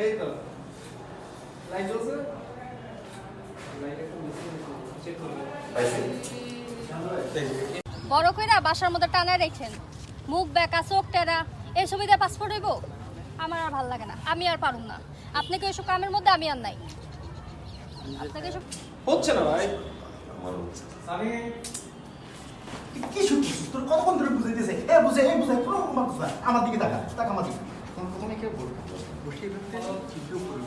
এই তো। লাইট জ্বলছে? বড় কইরা বাসার মধ্যে টানা রেখেন। মুখ বেকা চোখ টেরা এই সুবিধা পাসপোর্ট হইব? আমার আর ভালো লাগে না আমি আর পারুম না। আপনাকে ওইসব কামের মধ্যে আমি আর নাই? আপনাকে হচ্ছে না ভাই। আমার হচ্ছে। আমি কি শুনছিস তোর কতক্ষণ ধরে বুঝাইতেছে? এ বুঝে এ বুঝে কোনো রকম আমার দিকে তাকা তাকা আমার দিকে। তখন প্রথমে কেউ বলব বসিয়ে ফেলতে চিন্তাও করে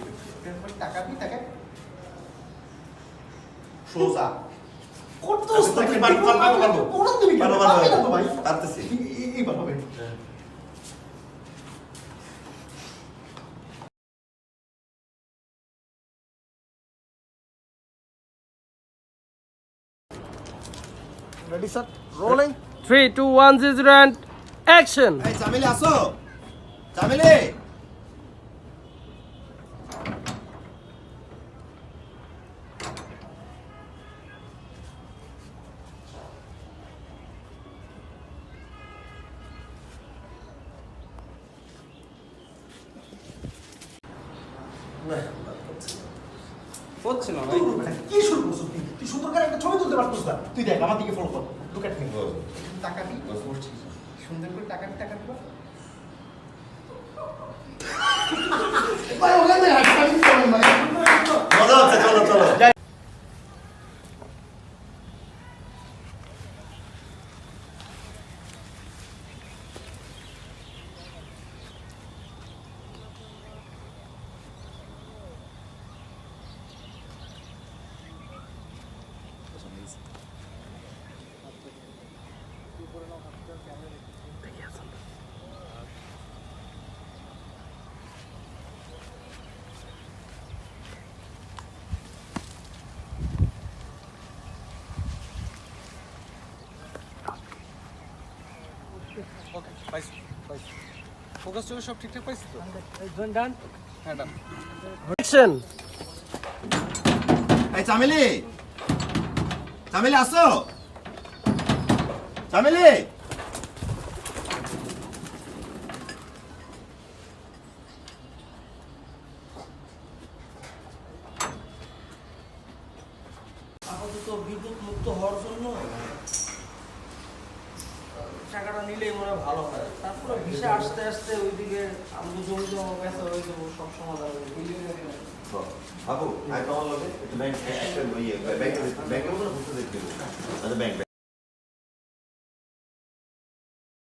এরপর টাকা দিই টাকা সোজা করতে আমি তো কি পারব, পারব, পারব। ওরা তুমি কেন পারব, পারব, পারবে না তো ভাই পারতেছি। এই- এই- এইবার হবে ready sir rolling three two one zero and action এই চামেলি আসো চামেলি হচ্ছে না ভাই কি শুরু করছিস তুই? তুই সুন্দর করে একটা ছবি তুলতে পারছিস না। তুই দেখ আমার দিকে ফলো কর। লুক এট মি টাকা দি। সুন্দর করে টাকা টাকা দিবা ভাই ওখানে হাসপাতাল চলে মানে মজা হচ্ছে চলো চলো ওকে পাইছি পাইছি ফোকাস চলে সব ঠিকঠাক পাইছি তো ডান হ্যাঁ ডান অ্যাকশন এই চামেলি চামেলি আসো। চামেলি আপাতত বিদ্যুৎ মুক্ত হওয়ার জন্য টাকাটা নিলেই ভালো হয়। তারপরে ভিসা আসতে আসতে ওইদিকে আমাদের জমি জমা বেচা হয়ে যাব সব সমাধান হয়ে যাবে বাবু আমি তোমার লগে একটু ব্যাংক একটা ইয়ে ব্যাংক